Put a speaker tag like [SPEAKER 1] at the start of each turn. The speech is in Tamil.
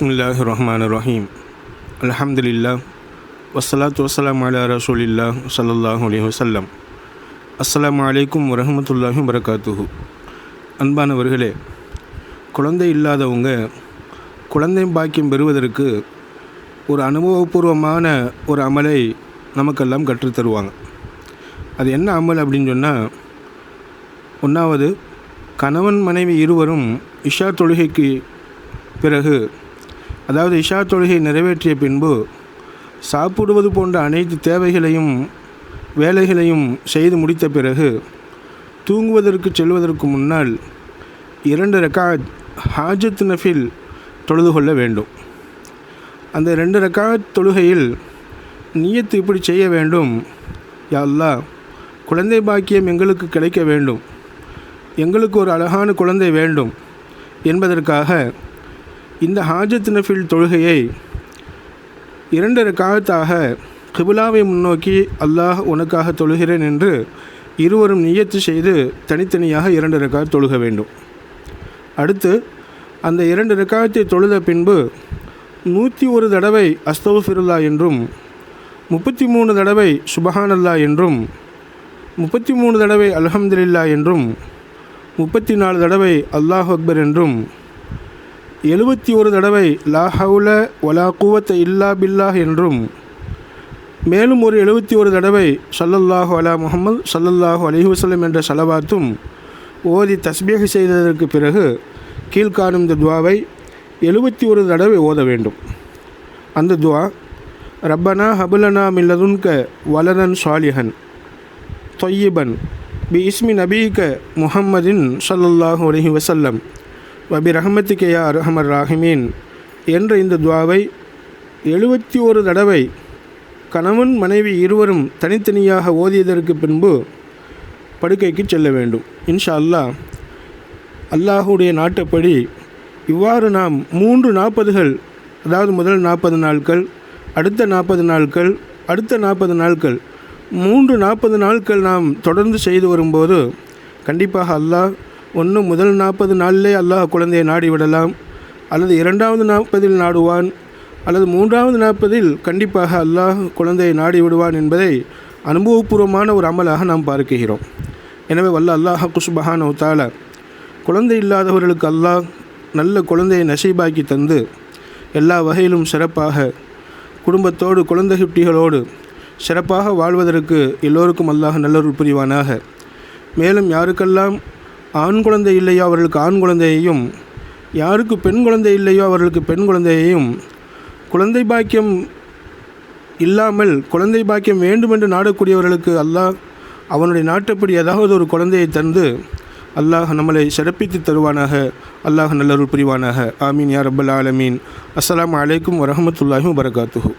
[SPEAKER 1] பிஸ்மில்லாஹ் ரஹ்மான் ரஹீம் அல்ஹம்துலில்லா வஸ்ஸலாத்து வசலாம் அலா ரசூலில்லா சல்லாஹ் அலி வசல்லம் அஸ்லாம் அலைக்கும் வரஹ்மத்துல்லாஹி வரகாத்துஹு அன்பானவர்களே குழந்தை இல்லாதவங்க குழந்தை பாக்கியம் பெறுவதற்கு ஒரு அனுபவபூர்வமான ஒரு அமலை நமக்கெல்லாம் கற்றுத்தருவாங்க. அது என்ன அமல் அப்படின்னு சொன்னால் ஒன்றாவது கணவன் மனைவி இருவரும் இஷா தொழுகைக்கு பிறகு அதாவது இஷா தொழுகை நிறைவேற்றிய பின்பு சாப்பிடுவது போன்ற அனைத்து தேவைகளையும் வேலைகளையும் செய்து முடித்த பிறகு தூங்குவதற்கு செல்வதற்கு முன்னால் இரண்டு ரெக்காத் ஹாஜத் நஃபில் தொழுது கொள்ள வேண்டும். அந்த ரெண்டு ரெக்காத் தொழுகையில் நீயத்து இப்படி செய்ய வேண்டும். யா அல்லாஹ் குழந்தை பாக்கியம் எங்களுக்கு கிடைக்க வேண்டும். எங்களுக்கு ஒரு அழகான குழந்தை வேண்டும் என்பதற்காக இந்த ஹாஜத் நஃபில் தொழுகையை இரண்டு ரக்காத்தாக கிபிலாவை முன்னோக்கி அல்லாஹ் உனக்காக தொழுகிறேன் என்று இருவரும் நியத்து செய்து தனித்தனியாக இரண்டு ரக்காத் தொழுக வேண்டும். அடுத்து அந்த இரண்டு ரக்காயத்தை தொழுத பின்பு நூற்றி ஒரு தடவை அஸ்தவுஃபிருல்லா என்றும் முப்பத்தி மூணு தடவை சுபஹானல்லா என்றும் முப்பத்தி மூணு தடவை அலஹம்துல்லா என்றும் முப்பத்தி நாலு தடவை அல்லாஹ் அக்பர் என்றும் எழுபத்தி ஒரு தடவை லா ஹவுல வலா கூவத்த இல்லா பில்லாஹ் என்றும் மேலும் ஒரு எழுபத்தி ஒரு தடவை சல்லல்லாஹு அலா முகமது சல்லல்லாஹு அலஹி என்ற சலவாத்தும் ஓதி தஸ்பீக செய்ததற்கு பிறகு கீழ்காணும் இந்த துவாவை எழுபத்தி ஒரு தடவை ஓத வேண்டும். அந்த துவா ரப்பனா ஹபுலனா மில்லதுன்க வலதன் சாலிஹன் தொய்யிபன் பி இஸ்மி நபீக முஹம்மதின் சல்லல்லாஹு அலஹி வசல்லம் வபி ரஹமத்திகேயா ரஹமர் ராஹிமீன் என்ற இந்த துவாவை எழுபத்தி ஒரு தடவை கணவன் மனைவி இருவரும் தனித்தனியாக ஓதியதற்கு பின்பு படுக்கைக்கு செல்ல வேண்டும். இன்ஷா அல்லாஹ் அல்லாஹுடைய நாட்டுப்படி இவ்வாறு நாம் மூன்று நாற்பதுகள் அதாவது முதல் நாற்பது நாட்கள் அடுத்த நாற்பது நாட்கள் அடுத்த நாற்பது நாட்கள் மூன்று நாற்பது நாட்கள் நாம் தொடர்ந்து செய்து வரும்போது கண்டிப்பாக அல்லாஹ் ஒன்று முதல் நாற்பது நாளிலே அல்லாஹ் குழந்தையை நாடி விடலாம் அல்லது இரண்டாவது நாற்பதில் நாடுவான். அல்லது மூன்றாவது நாற்பதில் கண்டிப்பாக அல்லாஹ் குழந்தையை நாடி விடுவான் என்பதை அனுபவபூர்வமான ஒரு அமலாக நாம் பார்க்கிறோம். எனவே வல்ல அல்லாஹ் குஷ்பஹான் தாலா குழந்தை இல்லாதவர்களுக்கு அல்லாஹ் நல்ல குழந்தையை நசீபாக்கி தந்து எல்லா வகையிலும் சிறப்பாக குடும்பத்தோடு குழந்தை குட்டிகளோடு சிறப்பாக வாழ்வதற்கு எல்லோருக்கும் அல்லாஹ் நல்லொரு புரிவானாக. மேலும் யாருக்கெல்லாம் ஆண் குழந்தை இல்லையோ அவர்களுக்கு ஆண் குழந்தையையும் யாருக்கு பெண் குழந்தை இல்லையோ அவர்களுக்கு பெண் குழந்தையையும் குழந்தை பாக்கியம் இல்லாமல் குழந்தை பாக்கியம் வேண்டுமென்று நாடக்கூடியவர்களுக்கு அல்லாஹ் அவனுடைய நாட்டுப்படி ஏதாவது ஒரு குழந்தையை தந்து அல்லாஹ் நம்மளை சிறப்பித்து தருவானாக அல்லாஹ் நல்லருள் புரிவானாக. ஆமீன் யார் ரப்பல் ஆலமீன். அஸ்லாம் அலைக்கும் வரஹமத்துல்லாஹி வரகாத்துஹூ